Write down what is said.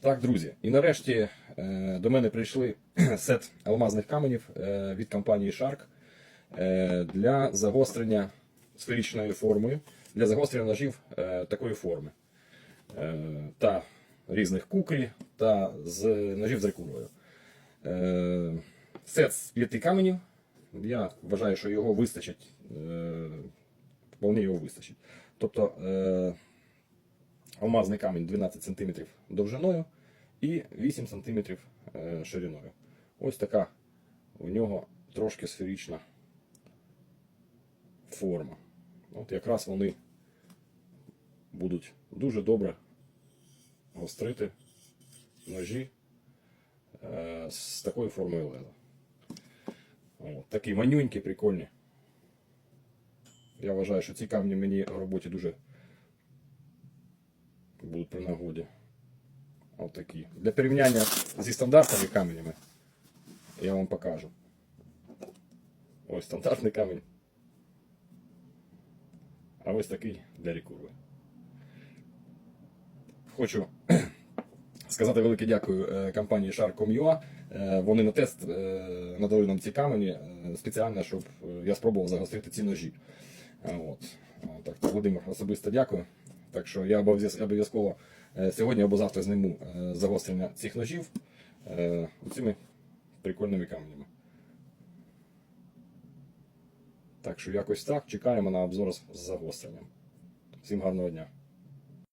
Так, друзі, і нарешті е, до мене прийшли сет алмазних каменів е, від компанії Shark е, для загострення сферичною формою, для загострення ножів такої форми. Та різних кукрі та з ножів з рекурою. Сет з п'яти каменів. Я вважаю, що його вистачить. Вполне його вистачить. Тобто алмазний камінь 12 см довжиною і 8 см е, шириною. Ось така у нього трошки сферична форма. От якраз вони будуть дуже добре гострити ножі е, з такою формою леза. От, такі манюнькі, прикольні. Я вважаю, що ці камні мені в роботі дуже будуть при нагоді. От. Для порівняння зі стандартними каменями я вам покажу. Ось стандартний камінь. А ось такий для рекурви. Хочу сказати велике дякую е, компанії Shark.com.ua. Е, Вони на тест е, надали нам ці камені спеціально, щоб я спробував загострити ці ножі. От. Так, Володимир, особисто дякую. Так що я обов'яз- обов'язково е, сьогодні або завтра зніму е, загострення цих ножів е, цими прикольними каменями. Так що якось так. Чекаємо на обзор з загостренням. Всім гарного дня.